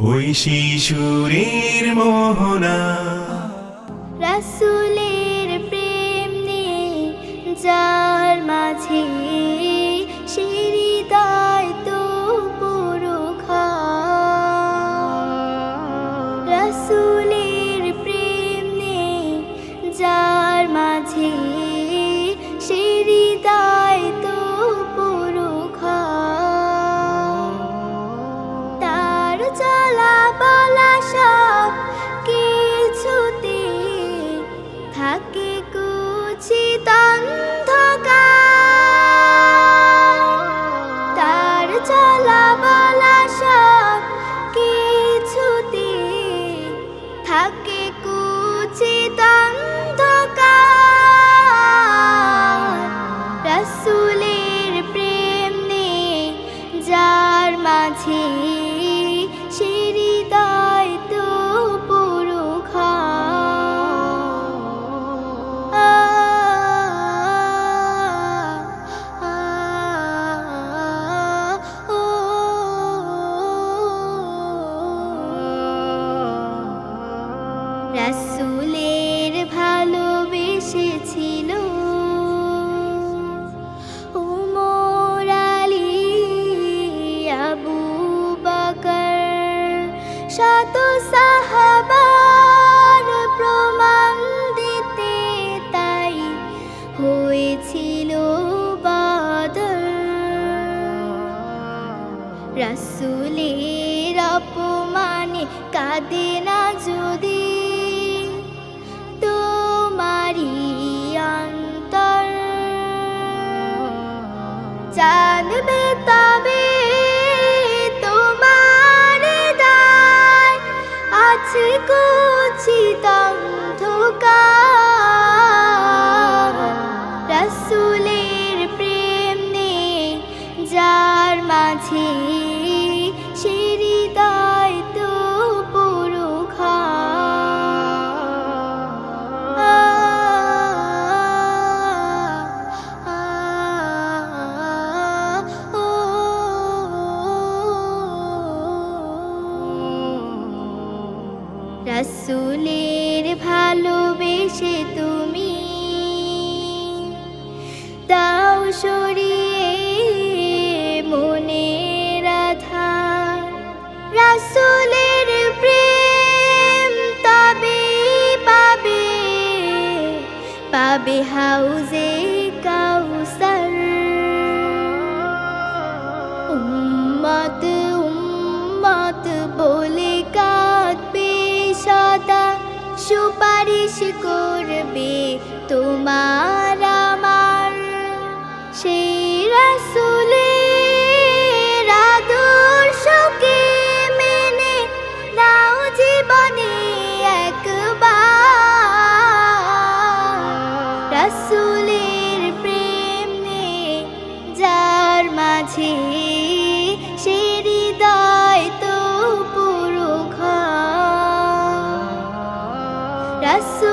ওই শিশুরের মোহনা। রাসুলের প্রেম নিয়ে যার মাঝে সে হৃদয় তো পুরো রাসুলের que রাসুলের ভালোবেসেছিল। উমর আবু বকর, শত সাহাবার প্রমাণ দিতে তাই হয়েছিল বাদর। রাসুলের অপমানে কাঁদে না যদি রসুলের ভালোবেসে তুমি দাও সরিয়ে মনে রাধা রাসুলের প্রেম তবে পাবে পাবে হাউজে কাউসার। সুপারিশ করবে তোমার আমার। সেই রসুলে আদর্শকে মেনে দাও জীবনে একবার। রাসুলের প্রেম নে যার মাঝে corazón.